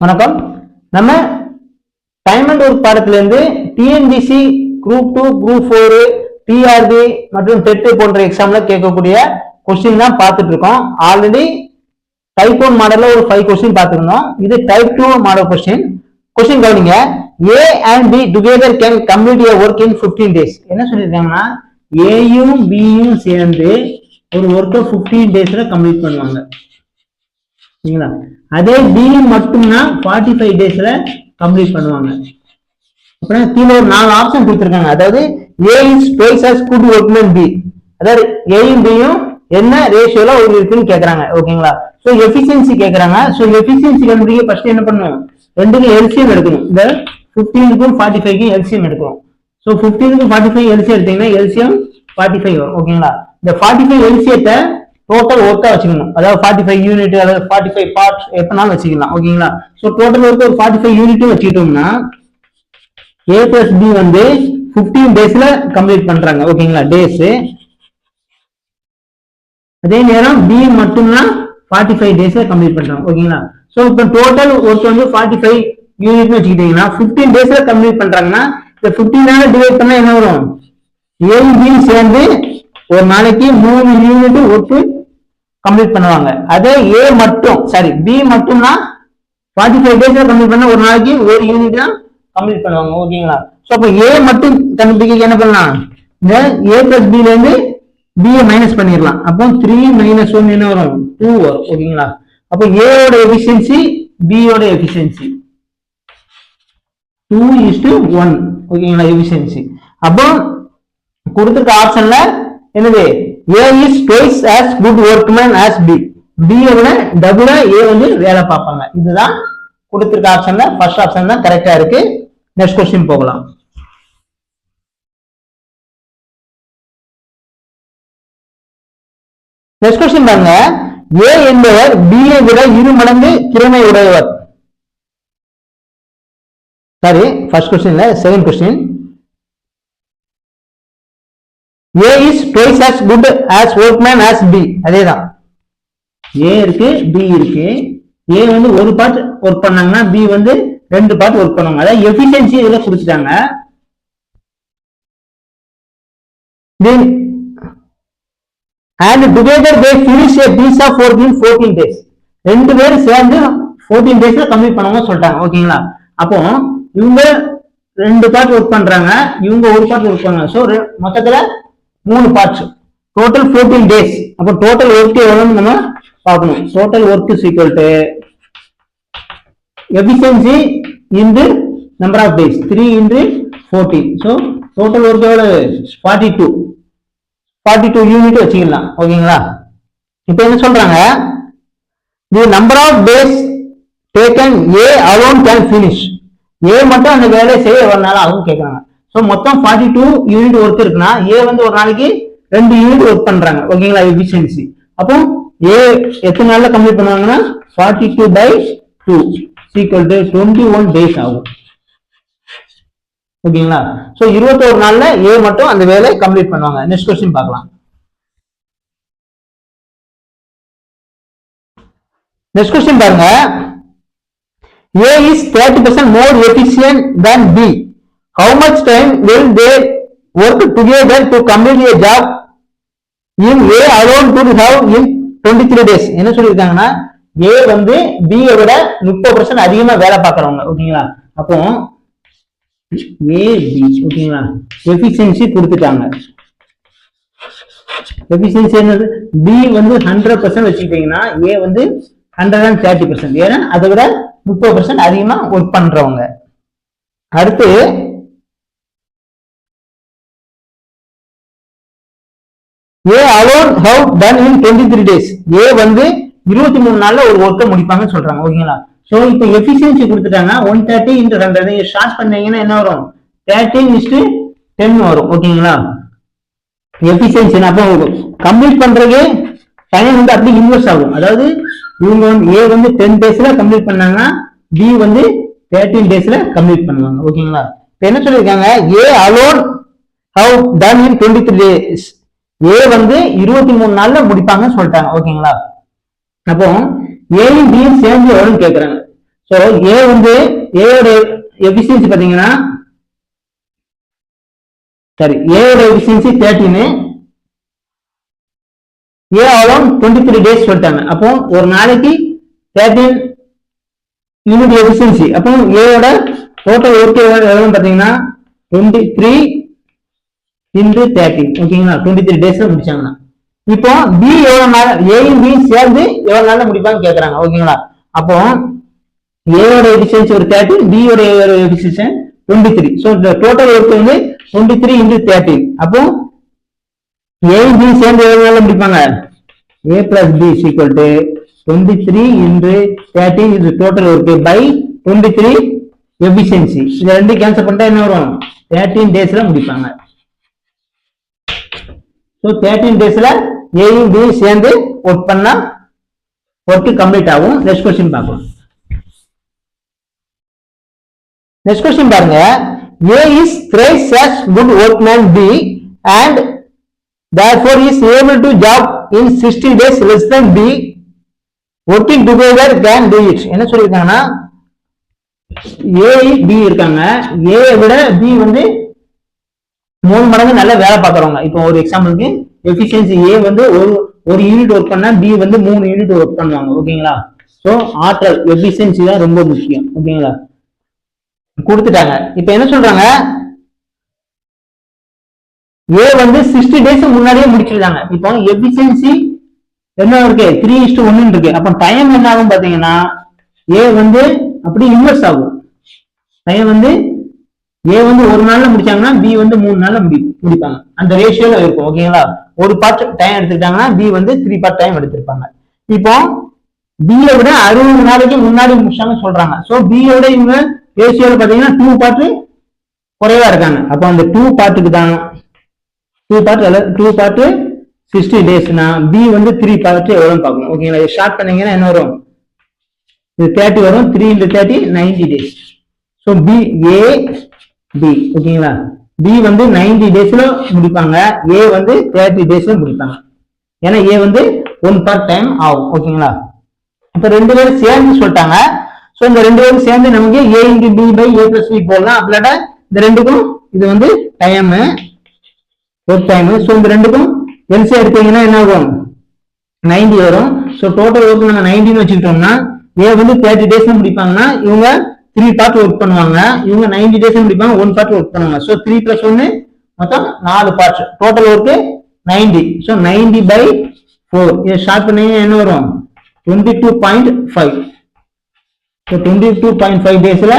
வணக்கம். நம்ம time and work பாடத்திலிருந்து TNPSC group two group four TRB மற்றும் டெட் போன்ற எக்ஸாம்ல கேட்கக்கூடிய கொஸ்டின் தான் பார்த்துட்டு இருக்கோம் ஆல்ரெடி டைப் ஒன் மாடல்ல ஒரு ஃபைவ் கொஸ்டின் பார்த்துருந்தோம். இது type two model question question கவனிங்க. A and B together can complete a work in 15 days என்ன சொல்லியிருக்காங்கன்னா ஏயும் பியும் சேர்ந்து ஒரு ஒர்க்கை 15 டேஸ்ல கம்ப்ளீட் பண்ணுவாங்க. சரிங்களா? அதே பி மட்டும்னா ஃபார்ட்டி ஃபைவ் டேஸ்ல கம்ப்ளீட் பண்ணுவாங்க. அப்புறம் கீழே ஒரு நாலு ஆப்ஷன் கொடுத்துருக்காங்க. அதாவது A is twice as good workman B அதாவது ஏயும் பியும் என்ன ரேஷியோல ஒரு இருக்குன்னு கேக்குறாங்க. ஓகேங்களா ஸோ எஃபிஷியன்சி கேக்குறாங்க. ஸோ எஃபிஷியன்சி கண்டுபிடிக்க ஃபர்ஸ்ட் என்ன பண்ணணும்? ரெண்டுக்கும் எல்சிஎம் எடுக்கணும். இந்த ஃபிஃப்டீனுக்கும் ஃபார்ட்டி ஃபைவ்க்கும் எல்சிஎம் எடுக்கணும் ஸோ ஃபிஃப்டீனுக்கும் ஃபார்ட்டி ஃபைவ் எல்சி எடுத்தீங்கன்னா எல்சிஎம் ஃபார்ட்டி ஃபைவ் வரும். ஓகேங்களா இந்த ஃபார்ட்டி ஃபைவ் எல்சியத்தை டோட்டல் ஒர்க்காக வச்சுக்கணும். அதாவது ஃபார்ட்டி ஃபைவ் யூனிட் அதாவது ஃபார்ட்டி ஃபைவ் பார்ட்ஸ் எப்பனாலும் வச்சுக்கலாம் ஓகேங்களா ஸோ டோட்டல் ஒர்க் ஒரு ஃபார்ட்டி ஃபைவ் யூனிட்டும் வச்சுக்கிட்டோம்னா ஏ பிளஸ் பி வந்து ஃபிஃப்டீன் டேஸ்ல கம்ப்ளீட் பண்றாங்க. ஓகேங்களா டேஸ் அதே நேரம் பி மட்டும்தான் ஃபார்ட்டி ஃபைவ் டேஸ்ல கம்ப்ளீட் பண்றாங்க. ஓகேங்களா ஸோ இப்போ டோட்டல் ஒர்க் வந்து ஃபார்ட்டி ஃபைவ் யூனிட்னு வச்சுக்கிட்டீங்கன்னா ஃபிஃப்டீன் டேஸ்ல கம்ப்ளீட் பண்றாங்கன்னா இந்த ஃபிஃப்டீனால டிவைட் பண்ணா என்ன வரும்? ஏழு சேர்ந்து ஒரு நாளைக்கு மூணு யூனிட் ஒர்க்கு கம்ப்ளீட் பண்ணுவாங்க. அதே ஏ மட்டும் சாரி பி மட்டும்னா ஃபார்ட்டி ஃபைவ் டேஸ்ல கம்ப்ளீட் பண்ண ஒரு நாளைக்கு ஒரு யூனிட் தான் கம்ப்ளீட் பண்ணுவாங்க ஓகேங்களா ஸோ அப்போ ஏ மட்டும் கண்டுபிடிக்க என்ன பண்ணலாம்? இந்த ஏ பிளஸ் பில இருந்து பிஏ மைனஸ் பண்ணிடலாம். அப்போ த்ரீ மைனஸ் ஒன் என்ன வரும்? டூ வரும் ஓகேங்களா அப்போ ஏயோட எஃபிஷியன்சி பியோட efficiency two is to one ஓகேங்களா எஃபிஷியன்சி அப்போ கொடுத்துருக்க ஆப்ஷன்ல என்னது A is twice as good workman as B B என்ன டபுளா ஏ வந்து வேலை பார்ப்பாங்க. இதுதான் கொடுத்துருக்க ஆப்ஷன்ல ஃபர்ஸ்ட் ஆப்ஷன் தான் கரெக்டா இருக்கு. நெக்ஸ்ட் கொஸ்டின் போகலாம். நெக்ஸ்ட் கொஸ்டின் பாருங்க. ஏ என்பவர் B ஐ விட இரு மடங்கு திறமை உடையவர். சாரி ஃபர்ஸ்ட் கொஸ்டின்ல second question A is twice as good as workman as B அதே தான் ஏ இருக்கு பி இருக்கு. ஏ வந்து ஒரு பார்ட் ஒர்க் பண்ணாங்கன்னா பி வந்து ரெண்டு பார்ட் ஒர்க் பண்ணுவாங்க. அதாவது எஃபிஷியன்சி இதில் கொடுத்துட்டாங்க then and together they finish a piece of work in fourteen days ரெண்டு பேரும் சேர்ந்து 14 டேஸ்ல கம்ப்ளீட் பண்ணுவாங்க சொல்லிட்டாங்க. ஓகேங்களா? அப்போ இவங்க ரெண்டு பார்ட் ஒர்க் பண்றாங்க. இவங்க ஒரு பார்ட் ஒர்க் பண்ணாங்க ஸோ மொத்தத்துல மூணு பார்ட்ஸ் டோட்டல் 14 டேஸ் அப்போ டோட்டல் ஒர்க் எவ்வளோன்னு நம்ம பார்க்கணும். Total work is equal to efficiency into number of days three into fourteen so total work எவ்வளவு? Forty two forty two unit வச்சுக்கலாம். ஓகேங்களா? இப்போ என்ன சொல்றாங்க? The number of days taken A alone can finish A மட்டும் அந்த வேலையை செய்ய எவ்வளவு நாள் ஆகும் கேட்குறாங்க ஸோ மொத்தம் ஃபார்ட்டி டூ யூனிட் ஒர்க் இருக்குன்னா ஏ வந்து ஒரு நாளைக்கு ரெண்டு யூனிட் ஒர்க் பண்றாங்க. ஓகேங்களா எஃபிஷியன்சி அப்போ ஏ எத்தனை நாள்ல கம்ப்ளீட் பண்ணுவாங்கன்னா forty two by two equal to twenty one days ஆகும் ஓகேங்களா சோ இருபத்தோரு நாள்ல ஏ மட்டும் அந்த வேலையை கம்ப்ளீட் பண்ணுவாங்க. நெக்ஸ்ட் கொஸ்டின் பார்க்கலாம். நெக்ஸ்ட் கொஸ்டின் பாருங்க. A is thirty percent more efficient than B how much time will they work together to complete a job in A alone to have in twenty three days என்ன சொல்லியிருக்காங்கன்னா ஏ வந்து B விட முப்பது percent அதிகமா வேலை பார்க்கறவங்க ஓகேங்களா? அப்போ ஏபி ஓகேங்களா? எஃபிஷியன்சி கொடுத்துட்டாங்க. எஃபிஷியன்சி என்னது? பி வந்து ஹண்ட்ரட் பர்சன்ட் வச்சுக்கிட்டீங்கன்னா ஏ வந்து ஹண்ட்ரட் அண்ட் தேர்ட்டி பர்சன்ட் ஏன்னா அதை விட முப்பது பர்சன்ட் அதிகமா ஒர்க் பண்றவங்க. அடுத்து A alone have done in twenty three days A வந்து இருபத்தி மூணு நாள்ல ஒரு ஒர்க்கை முடிப்பாங்கன்னு சொல்றாங்க ஓகேங்களா சோ இப்போ எஃபிஷியன்சி கொடுத்துட்டாங்க ஒன் தேர்ட்டி இன்ட்டு ஹண்ட்ரட் நீங்க ஷார்ட் பண்ணீங்கன்னா என்ன வரும்? தேர்ட்டின் இஸ்டு டென் வரும் ஓகேங்களா எஃபிஷியன்சி அப்போ கம்ப்ளீட் பண்றதுக்கு டைம் வந்து அப்படி இன்வெஸ்ட் ஆகும். அதாவது இவங்க வந்து ஏ வந்து டென் டேஸ்ல கம்ப்ளீட் பண்ணாங்கன்னா பி வந்து தேர்ட்டீன் டேஸ்ல கம்ப்ளீட் பண்ணுவாங்க ஓகேங்களா இப்போ என்ன சொல்லியிருக்காங்க? A alone have done in twenty three days A வந்து இருபத்தி மூணு நாள்ல முடிப்பாங்கன்னு சொல்லிட்டாங்க. ஓகேங்களா? அப்போ ஏயும் பியும் சேர்ந்து எவ்வளோன்னு கேட்கறாங்க ஸோ ஏ வந்து ஏயோட எஃபிஷியன்சி பாத்தீங்கன்னா சரி ஏயோட எஃபிஷியன்சி தேர்ட்டின்னு ஏ ஆலும் டுவெண்ட்டி த்ரீ டேஸ் சொல்லிட்டாங்க. அப்போ ஒரு நாளைக்கு தேர்ட்டின் யூனிட் எஃபிஷியன்சி அப்போ ஏயோட டோட்டல் ஓகே எவ்வளவு பார்த்தீங்கன்னா டுவெண்ட்டி த்ரீ இன்டு தேர்ட்டி ஓகேங்களா டுவெண்ட்டி த்ரீ டேஸ்ல முடிச்சாங்கன்னா. இப்போ பி எவ்வளவு நாள்? ஏயும் பி சேர்ந்து எவ்வளவு நாள்ல முடிப்பாங்க கேட்குறாங்க ஓகேங்களா அப்போ ஏயோட எஃபிஷியன்சி ஒரு தேர்ட்டி பியோட efficiency twenty three so total work வந்து டுவெண்ட்டி த்ரீ இன்டு தேர்ட்டி அப்போ ஏயும் பி சேர்ந்து எவ்வளவு நாள்ல முடிப்பாங்க? A plus B equal to twenty three into thirty இது total work by twenty three efficiency இது ரெண்டு கேன்சல் பண்ணிட்டா என்ன வரும்? தேர்ட்டீன் டேஸ்ல முடிப்பாங்க. ஸோ தேர்ட்டீன் டேஸ்ல ஏயும் பி சேர்ந்து ஒர்க் பண்ணா ஒர்க் கம்ப்ளீட் ஆகும். நெக்ஸ்ட் கொஸ்டின் பார்க்கலாம் நெக்ஸ்ட் கொஸ்டின் பாருங்க. A is Christ as good workman B and therefore is able to job in 60 days less than B. Working together can do it. என்ன சொல்லியிருக்காங்கன்னா ஏ B இருக்காங்க. ஏ விட B வந்து மூணு மடங்கு நல்லா வேலை பாக்குறவங்க இப்போ ஒரு எக்ஸாம்பிளுக்கு எஃபிஷியன்சி ஏ வந்து ஒரு ஒரு யூனிட் ஒர்க் பண்ணா பி வந்து மூணு யூனிட் ஒர்க் பண்ணுவாங்க. ஓகேங்களா? ஸோ ஆற்றல் எஃபிஷியன்சி தான் ரொம்ப முக்கியம். ஓகேங்களா? கொடுத்துட்டாங்க. இப்போ என்ன சொல்றாங்க? ஏ வந்து சிக்ஸ்டி டேஸ் முன்னாடியே முடிச்சிருக்காங்க. இப்போ எஃபிஷியன்சி என்ன இருக்கு? த்ரீ இஸ்டு ஒன்னு இருக்கு. அப்போ டைம் என்ன ஆகும் பாத்தீங்கன்னா ஏ வந்து அப்படி இன்வெர்ஸ் ஆகும். டைம் வந்து ஏ வந்து ஒரு நாள்ல முடிச்சாங்கன்னா பி வந்து மூணு நாள்ல முடி முடிப்பாங்க. அந்த ரேஷியோல இருக்கும் ஓகேங்களா ஒரு பார்ட் டைம் எடுத்துக்கிட்டாங்கன்னா பி வந்து த்ரீ பார்ட் டைம் எடுத்திருப்பாங்க. இப்போ பியை விட அறுபது நாளைக்கு முன்னாடி முடிச்சாங்கன்னு சொல்றாங்க. ஸோ பியோட இவங்க ரேஷியோல பாத்தீங்கன்னா டூ பார்ட் குறைவா இருக்காங்க. அப்போ அந்த டூ பார்ட்டுக்கு தான் two part two part sixty டேஸ்னா B வந்து த்ரீ பார்ட் எவ்வளோன்னு பார்க்கணும். ஓகேங்களா ஷார்ட் பண்ணீங்கன்னா என்ன வரும்? இது தேர்ட்டி வரும். Three into thirty ninety days so B A B ஓகேங்களா? பி வந்து நைன்டி டேஸ்ல முடிப்பாங்க. ஏ வந்து தேர்ட்டி டேஸ்ல முடிப்பாங்க. ஏன்னா ஏ வந்து ஒன் பர் டைம் ஆகும். ஓகேங்களா? இப்ப ரெண்டு பேரும் சேர்ந்து சொல்லிட்டாங்க. ஸோ இந்த ரெண்டு பேரும் சேர்ந்து நமக்கு A into B by A plus B போடலாம். அப்படின்னா இந்த ரெண்டுக்கும் இது வந்து டைம் ஒர்க் டைம் ஸோ இந்த ரெண்டுக்கும் எல்சி எடுத்தீங்கன்னா என்ன ஆகும்? நைன்டி வரும். ஸோ டோட்டல் ஒர்க் நாங்கள் நைன்டின்னு வச்சுக்கிட்டோம்னா ஏ வந்து தேர்ட்டி டேஸ்ல முடிப்பாங்கன்னா இவங்க த்ரீ பார்ட் ஒர்க் பண்ணுவாங்க. இவங்க நைன்டி டேஸ் முடிப்பாங்க ஒன் பார்ட் ஒர்க் பண்ணுவாங்க. ஸோ த்ரீ பிளஸ் ஒன்னு மொத்தம் நாலு parts total work ninety so ninety by four இதை ஷார்ட் பண்ணீங்கன்னா என்ன வரும்? Twenty two point five so twenty two point five டேஸில்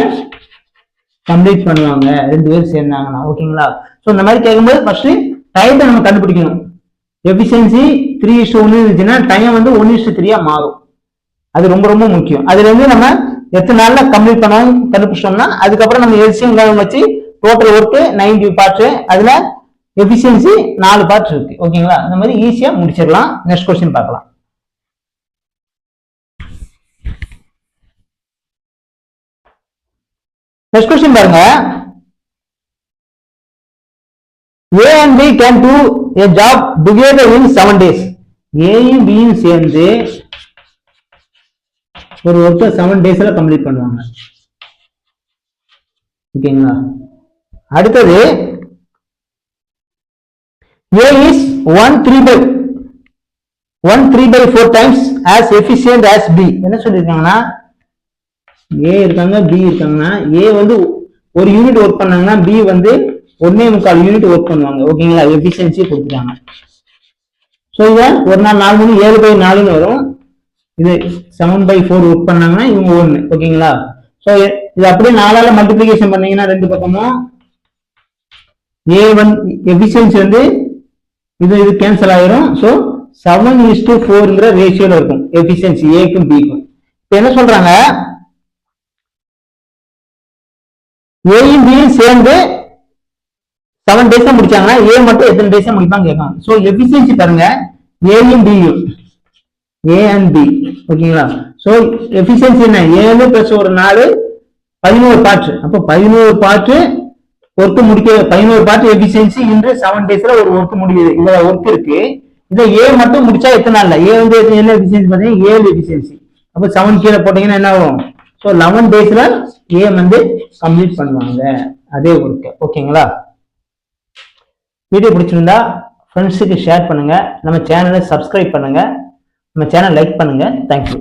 கம்ப்ளீட் பண்ணுவாங்க. ரெண்டு பேரும் சேர்ந்தாங்கன்னா. ஓகேங்களா? ஸோ இந்த மாதிரி கேட்கும்போது ஃபர்ஸ்ட் டைத்தை நம்ம கண்டுபிடிக்கணும். எஃபிஷியன்சி த்ரீ இஷ்டு ஒன்று இருந்துச்சுன்னா டைம் வந்து ஒன் இஷ்டு த்ரீயாக மாறும். அது ரொம்ப ரொம்ப முக்கியம். அதுலேருந்து நம்ம எத்தனை நாள்ல கம்ப்ளீட் பண்ணணும் கண்டுபிடிச்சோம்னா அதுக்கப்புறம் நம்ம எல்சிஎம் வச்சு டோட்டல் ஒர்க்கு நைன்டி பார்ட் அதுல எஃபிஷியன்சி நாலு பார்ட் இருக்கு. ஓகேங்களா? இந்த மாதிரி ஈஸியா முடிச்சிடலாம். நெக்ஸ்ட் கொஸ்டின் பார்க்கலாம். நெக்ஸ்ட் கொஸ்டின் பாருங்க. A and B can do a job together in seven days ஏயும் பியும் சேர்ந்து ஒரு ஒர்க்கை செவன் டேஸில் கம்ப்ளீட் பண்ணுவாங்க. ஓகேங்களா? அடுத்தது A is one three by one three by four times as efficient as B என்ன சொல்லியிருக்காங்கன்னா ஏ இருக்காங்க பி இருக்காங்கன்னா ஏ வந்து ஒரு யூனிட் ஒர்க் பண்ணாங்கன்னா பி வந்து ஒன்னே முக்கால் யூனிட் ஒர்க் பண்ணுவாங்க. ஓகேங்களா? எஃபிஷியன்சி கொடுத்துட்டாங்க. ஸோ இதை ஒரு நாள் நாலு மணி ஏழு பை நாலுன்னு வரும். இது செவன் பை ஃபோர் ஒர்க் பண்ணாங்கன்னா இவங்க ஒன்று ஓகேங்களா ஸோ இது அப்படியே நாலால மல்டிப்ளிகேஷன் பண்ணீங்கன்னா ரெண்டு பக்கமும் ஏ ஒன் எஃபிஷியன்சி வந்து இது இது கேன்சல் ஆயிரும். ஸோ செவன் இஸ் டு ஃபோருங்கிற ரேஷியோல இருக்கும். எஃபிஷியன்சி ஏக்கும் பிக்கும் இப்போ என்ன சொல்றாங்க? ஏயும் பியும் சேர்ந்து செவன் டேஸ் முடிச்சாங்கன்னா ஏ மட்டும் எத்தனை டேஸ் முடிப்பாங்க கேட்கலாம். ஸோ எஃபிஷியன்சி பாருங்க. ஏயும் பியும் ஏ அண்ட் பி ஓகேங்களா ஸோ எஃபிஷியன்சி என்ன? ஏழு பிளஸ் ஒரு நாலு பதினோரு பாட்டு. அப்போ பதினோரு பாட்டு ஒர்க் முடிக்க பதினோரு பாட்டு எஃபிஷியன்சி இன்று செவன் டேஸ்ல ஒரு ஒர்க் முடியுது. இதுல ஒர்க் இருக்கு. இதை ஏ மட்டும் முடிச்சா எத்தனை நாள் ஏ வந்து எத்தனை- என்ன எஃபிஷியன்சி பார்த்தீங்கன்னா? ஏழு எஃபிஷியன்சி அப்போ செவன் கீழே போட்டீங்கன்னா என்ன ஆகும்? ஸோ லெவன் டேஸ்ல ஏ வந்து கம்ப்ளீட் பண்ணுவாங்க. அதே ஒர்க்கு ஓகேங்களா வீடியோ பிடிச்சிருந்தா ஃப்ரெண்ட்ஸுக்கு ஷேர் பண்ணுங்க. நம்ம சேனலை சப்ஸ்கிரைப் பண்ணுங்க. நம்ம சேனல் லைக் பண்ணுங்க. தேங்க்யூ